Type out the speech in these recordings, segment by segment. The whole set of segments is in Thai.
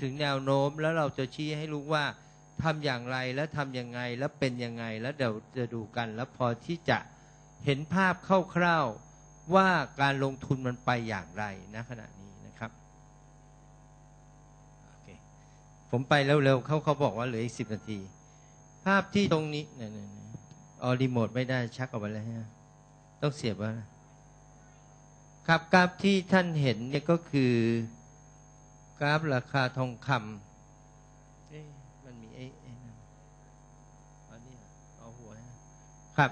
ถึงแนวโน้มแล้วเราจะชี้ให้รู้ว่าทำอย่างไรและทำยังไงและเป็นยังไงแล้วเดี๋ยวจะดูกัน แล้วพอที่จะเห็นภาพคร่าวๆว่าการลงทุนมันไปอย่างไรณขณะนี้นะครับโอเคผมไปเร็วๆเขาเขาบอกว่าเหลืออีกสิบนาที ภาพที่ตรงนี้เนี่ยๆอ๋อรีโมทไม่ได้ชักออกไปแล้วฮะต้องเสียบว้นะครับกราฟที่ท่านเห็นเนี่ยก็คือ ราฟราคาทองคำเอ๊ะมันมีไอ้ไอ้นั่นอันนี้เอาหัวนะครับ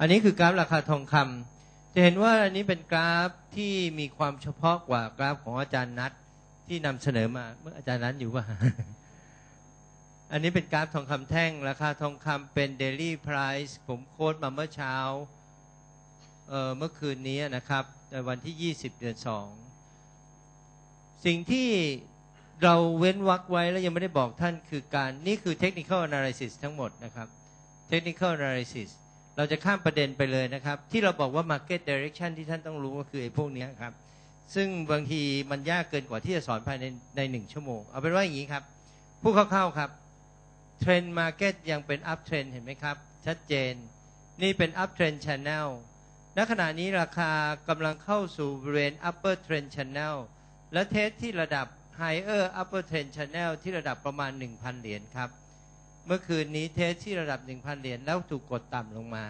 อันนี้คือกราฟราคาทองคำจะเห็นว่าอันนี้เป็นกราฟที่มีความเฉพาะกว่ากราฟของอาจารย์นัทที่นำเสนอมา เมื่ออาจารย์นัทอยู่ป่ะอันนี้เป็นกราฟทองคำแท่ง ราคาทองคำเป็น daily price ผมโค้ดมาเมื่อเช้าเอ่อเมื่อคืนนี้นะครับในวันที่ 20 เดือน 2 สิ่งที่เราเว้นวรรคไว้แล้วยังไม่ได้บอกท่านคือการนี่คือ technical analysis ทั้งหมดนะครับ technical analysis เราจะข้ามประเด็นไปเลยนะครับ ที่เราบอกว่า market direction ที่ท่านต้องรู้ก็คือไอ้พวกนี้ครับ ซึ่งบางทีมันยากเกินกว่าที่จะสอนภายในในหนึ่งชั่วโมง เอาเป็นว่าอย่างนี้ครับ ผู้เข้าๆครับเทรนด์มาร์เก็ตยังเป็นอัพเทรนเห็นไหมครับ ชัดเจน นี่เป็นอัพเทรน d channel ณขณะนี้ราคากำลังเข้าสู่บริเวณ upper trend channel และเทสที่ระดับ higher upper trend channel ที่ระดับประมาณ 1,000 เหรียญครับ เมื่อคืนนี้เทสที่ระดับ 1,000 เหรียญแล้วถูกกดต่ำลงมา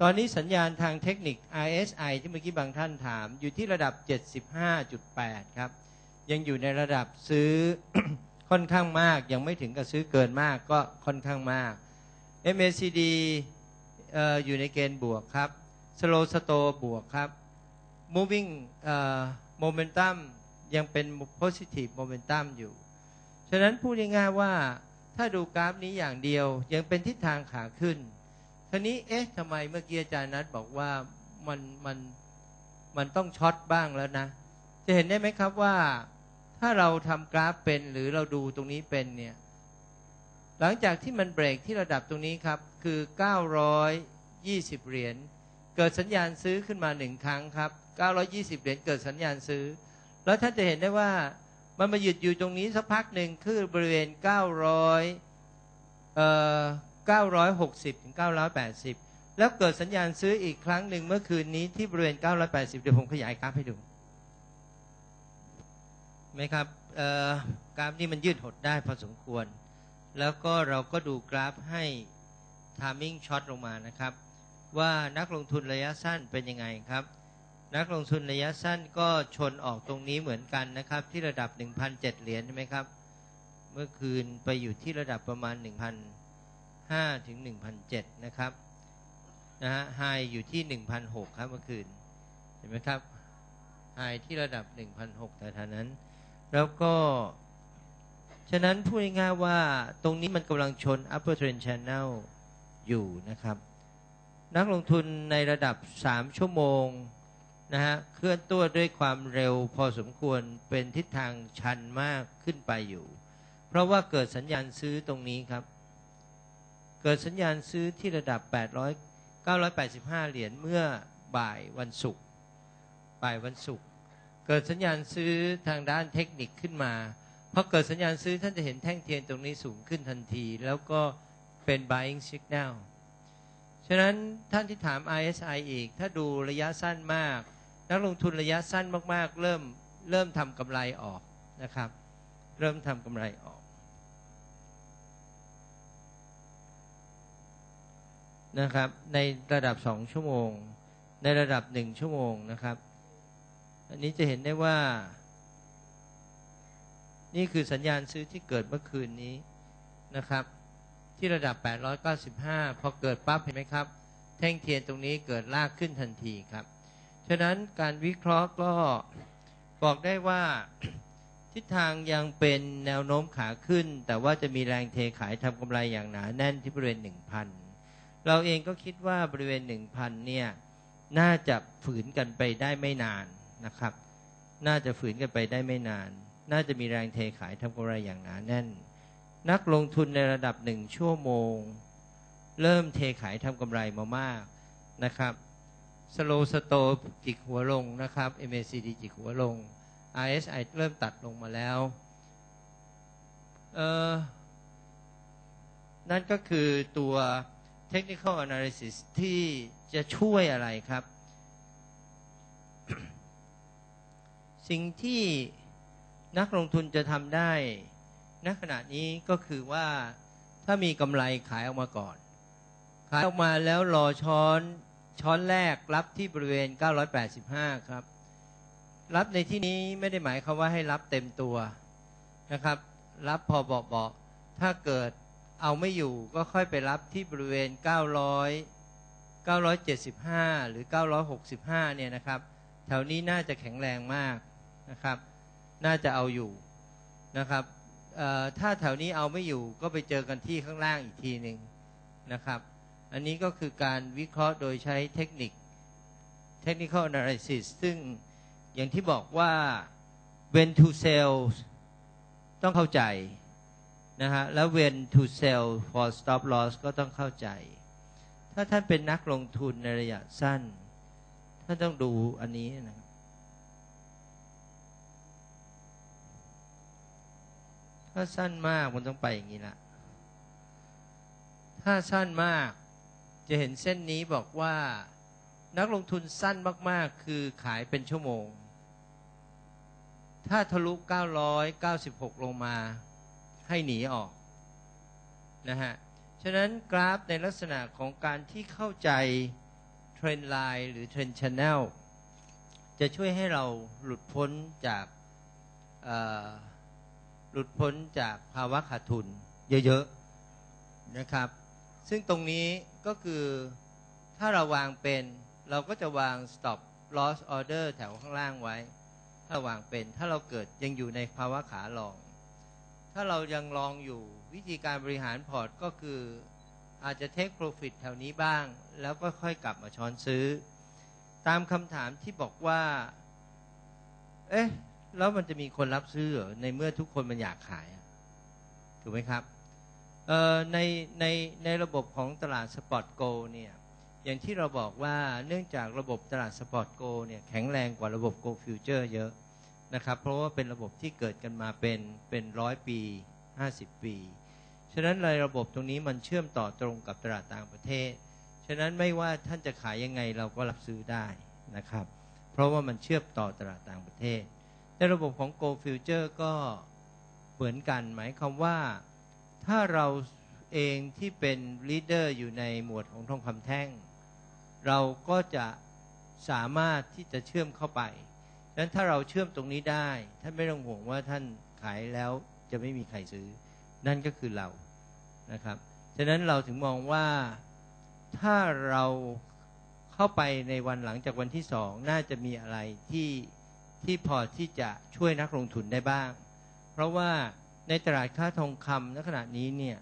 ตอนนี้สัญญาณทางเทคนิค RSI ที่เมื่อกี้บางท่านถาม อยู่ที่ระดับ 75.8 ครับ ยังอยู่ในระดับซื้อค่อนข้างมาก ยังไม่ถึงกับซื้อเกินมากก็ค่อนข้างมาก MACD เอออยู่ในเกณฑ์บวกครับ slow store บวกครับ moving เอ่อ momentum ยังเป็น positive momentum อยู่ ฉะนั้นพูดง่ายๆว่าถ้าดูกราฟนี้อย่างเดียวยังเป็นทิศทางขาขึ้นทีนี้เอ๊ะทำไมเมื่อกี้อาจารย์นัทบอกว่ามันมันมันต้องช็อตบ้างแล้วนะ จะเห็นได้ไหมครับว่าถ้าเราทำกราฟเป็นหรือเราดูตรงนี้เป็นเนี่ย หลังจากที่มันเบรกที่ระดับตรงนี้ครับ คือ 920 เหรียญ เกิดสัญญาณซื้อขึ้นมาหนึ่งครั้งครับ 920 เหรียญเกิดสัญญาณซื้อ แล้วท่านจะเห็นได้ว่ามันมาหยุดอยู่ตรงนี้สักพักหนึ่งคือบริเวณ 900เอ่อ960 ถึง 980 แล้วเกิดสัญญาณซื้ออีกครั้งหนึ่งเมื่อคืนนี้ที่บริเวณ 980 เดี๋ยวผมขยายกราฟให้ดูไหมครับเอ่อกราฟนี้มันยืดหดได้พอสมควร แล้วก็เราก็ดูกราฟให้ timing shot ลงมานะครับ ว่านักลงทุนระยะสั้นเป็นยังไงครับ นักลงทุนระยะสั้นก็ชนออกตรงนี้เหมือนกันนะครับ ที่ระดับ 1,007เหรียญใช่ไหมครับ เมื่อคืนไปอยู่ที่ระดับประมาณ 1,005ถึง1,007นะครับนะฮะไฮอยู่ที่ 1,006ครับเมื่อคืนเห็นไหมครับไฮที่ระดับ 1,006แต่ท่านั้น แล้วก็ ฉะนั้นพูดง่ายๆว่าตรงนี้มันกำลังชน upper trend channel อยู่นะครับ นักลงทุนในระดับ 3 ชั่วโมง นะฮะเคลื่อนตัวด้วยความเร็วพอสมควรเป็นทิศทางชันมากขึ้นไปอยู่ เพราะว่าเกิดสัญญาณซื้อตรงนี้ครับ เกิดสัญญาณซื้อที่ระดับ 800 985 เหรียญเมื่อบ่ายวันศุกร์บ่ายวันศุกร์เกิดสัญญาณซื้อทางด้านเทคนิคขึ้นมาพอเกิดสัญญาณซื้อท่านจะเห็นแท่งเทียนตรงนี้สูงขึ้นทันที แล้วก็เป็น buying signal ฉะนั้นท่านที่ถาม RSI อีก ถ้าดูระยะสั้นมาก นักลงทุนระยะสั้นมากๆ เริ่มเริ่มทำกำไรออกนะครับ เริ่มทำกำไรออกนะครับในระดับ2ชั่วโมง ในระดับ1ชั่วโมงนะครับ อันนี้จะเห็นได้ว่า นี่คือสัญญาณซื้อที่เกิดเมื่อคืนนี้นะครับ ที่ระดับ 895 พอเกิดปั๊บเห็นไหมครับ แท่งเทียนตรงนี้เกิดลากขึ้นทันทีครับ ฉะนั้นการวิเคราะห์ก็บอกได้ว่าทิศทางยังเป็นแนวโน้มขาขึ้น แต่ว่าจะมีแรงเทขายทำกำไรอย่างหนาแน่นที่บริเวณ 1,000 เราเองก็คิดว่าบริเวณ 1,000 เนี่ย น่าจะฝืนกันไปได้ไม่นานนะครับ น่าจะฝืนกันไปได้ไม่นาน น่าจะมีแรงเทขายทำกำไรอย่างหนาแน่น นักลงทุนในระดับหนึ่งชั่วโมง เริ่มเทขายทำกำไรมามากนะครับ สโลสโตจิกหัวลงนะครับ MACD จิกหัวลง RSI เริ่มตัดลงมาแล้ว นั่นก็คือตัว technical analysis ที่จะช่วยอะไรครับ สิ่งที่นักลงทุนจะทำได้ณขณะนี้ก็คือว่าถ้ามีกำไรขายออกมาก่อน ขายออกมาแล้วรอช้อน ช้อนแรกรับที่บริเวณ 985 ครับ รับในที่นี้ไม่ได้หมายความว่าให้รับเต็มตัวนะครับ รับพอเบาๆถ้าเกิดเอาไม่อยู่ก็ค่อยไปรับที่บริเวณ 900 975 หรือ 965 เนี่ยนะครับ แถวนี้น่าจะแข็งแรงมากนะครับ น่าจะเอาอยู่นะครับถ้าแถวนี้เอาไม่อยู่ก็ไปเจอกันที่ข้างล่างอีกทีหนึ่งนะครับ อันนี้ก็คือการวิเคราะห์โดยใช้เทคนิค technical analysis ซึ่งอย่างที่บอกว่า when to sell ต้องเข้าใจนะฮะแล้ว when to sell for stop loss ก็ต้องเข้าใจ ถ้าท่านเป็นนักลงทุนในระยะสั้น ท่านต้องดูอันนี้นะครับถ้าสั้นมากมันต้องไปอย่างนี้ละถ้าสั้นมาก จะเห็นเส้นนี้บอกว่านักลงทุนสั้นมาก ๆ คือขายเป็นชั่วโมง ถ้าทะลุ 996 ลงมาให้หนีออกนะฮะ ฉะนั้นกราฟในลักษณะของการที่เข้าใจเทรนไลน์หรือเทรนช n แนลจะช่วยให้เราหลุดพ้นจากหลุดพ้นจากภาวะขาดทุนเยอะ ๆ นะครับ ซึ่งตรงนี้ ก็คือถ้าเราวางเป็น เราก็จะวาง stop loss order แถวข้างล่างไว้ ถ้าวางเป็นถ้าเราเกิดยังอยู่ในภาวะขาลอง ถ้าเรายังลองอยู่วิธีการบริหารพอร์ตก็คืออาจจะ take profit แถวนี้บ้าง แล้วก็ค่อยกลับมาช้อนซื้อ ตามคำถามที่บอกว่า เอ๊ะ แล้วมันจะมีคนรับซื้อหรอในเมื่อทุกคนมันอยากขายถูกไหมครับ ในในในระบบของตลาดสปอตโกเนี่ยอย่างที่เราบอกว่าเนื่องจากระบบตลาดสปอตโกเนี่ยแข็งแรงกว่าระบบโกฟิวเจอร์เยอะนะครับเพราะว่าเป็นระบบที่เกิดกันมาเป็นเป็นร้อยปี 50 ปี ฉะนั้นในระบบตรงนี้มันเชื่อมต่อตรงกับตลาดต่างประเทศ ฉะนั้นไม่ว่าท่านจะขายยังไงเราก็รับซื้อได้นะครับเพราะว่ามันเชื่อมต่อตลาดต่างประเทศ ในระบบของ Go Future ก็เหมือนกันหมายความว่า ถ้าเราเองที่เป็นลีดเดอร์อยู่ในหมวดของทองคำแท่ง เราก็จะสามารถที่จะเชื่อมเข้าไปดังนั้นถ้าเราเชื่อมตรงนี้ได้ ท่านไม่ต้องห่วงว่าท่านขายแล้วจะไม่มีใครซื้อ นั่นก็คือเรานะครับฉะนั้นเราถึงมองว่าถ้าเราเข้าไปในวันหลังจากวันที่สองน่าจะมีอะไรที่ที่พอที่จะช่วยนักลงทุนได้บ้าง เพราะว่า ในตลาดค่าทองคำณขณะนี้เนี่ย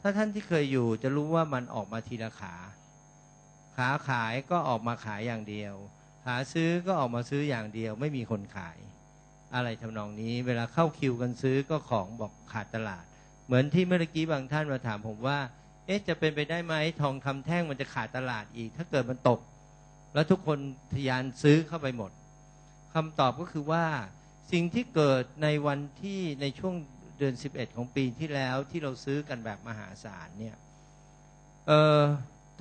ถ้าท่านที่เคยอยู่จะรู้ว่ามันออกมาทีละขา ขาขายก็ออกมาขายอย่างเดียว ขาซื้อก็ออกมาซื้ออย่างเดียว ไม่มีคนขาย อะไรทำนองนี้ เวลาเข้าคิวกันซื้อก็ของบอกขาดตลาด เหมือนที่เมื่อกี้บางท่านมาถามผมว่า เอ๊ะจะเป็นไปได้ไหมทองคำแท่งมันจะขาดตลาดอีก ถ้าเกิดมันตก แล้วทุกคนทยานซื้อเข้าไปหมดคำตอบก็คือว่าสิ่งที่เกิดในวันที่ในช่วง เดือน11ของปีที่แล้วที่เราซื้อกันแบบมหาศาลเนี่ยเออ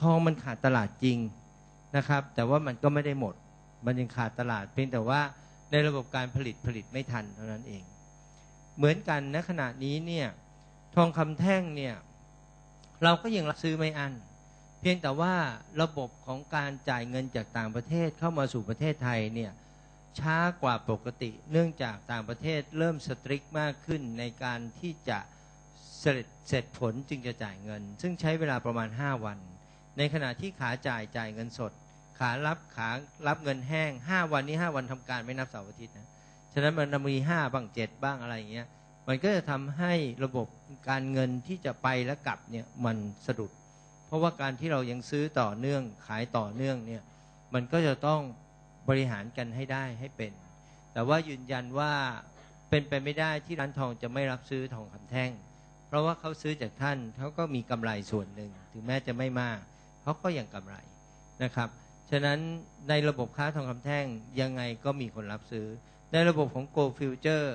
ทองมันขาดตลาดจริงนะครับ แต่ว่ามันก็ไม่ได้หมด มันยังขาดตลาดเพียงแต่ว่าในระบบการผลิตผลิตไม่ทันเท่านั้นเอง เหมือนกันณขณะนี้เนี่ยทองคำแท่งเนี่ยเราก็ยังรับซื้อไม่อัน เพียงแต่ว่าระบบของการจ่ายเงินจากต่างประเทศเข้ามาสู่ประเทศไทยเนี่ย ช้ากว่าปกติ เนื่องจากต่างประเทศเริ่มสตริกมากขึ้นในการที่จะเสร็จเสร็จผลจึงจะจ่ายเงิน ซึ่งใช้เวลาประมาณ 5 วัน ในขณะที่ขาจ่ายจ่ายเงินสด ขารับขารับเงินแห้ง 5 วันนี้ 5 วันทำการไม่นับเสาร์อาทิตย์นะฉะนั้นมันมี 5 บ้าง 7 บ้างอะไรอย่างเงี้ยมันก็จะทำให้ระบบการเงินที่จะไปและกลับเนี่ยมันสะดุด เพราะว่าการที่เรายังซื้อต่อเนื่องขายต่อเนื่องเนี่ยมันก็จะต้อง บริหารกันให้ได้ให้เป็น แต่ว่ายืนยันว่าเป็นไปไม่ได้ที่ร้านทองจะไม่รับซื้อทองคำแท่ง เพราะว่าเขาซื้อจากท่านเขาก็มีกำไรส่วนหนึ่ง ถึงแม้จะไม่มากเขาก็ยังกำไรนะครับ ฉะนั้นในระบบค้าทองคำแท่งยังไงก็มีคนรับซื้อ ในระบบของโกลฟิวเจอร์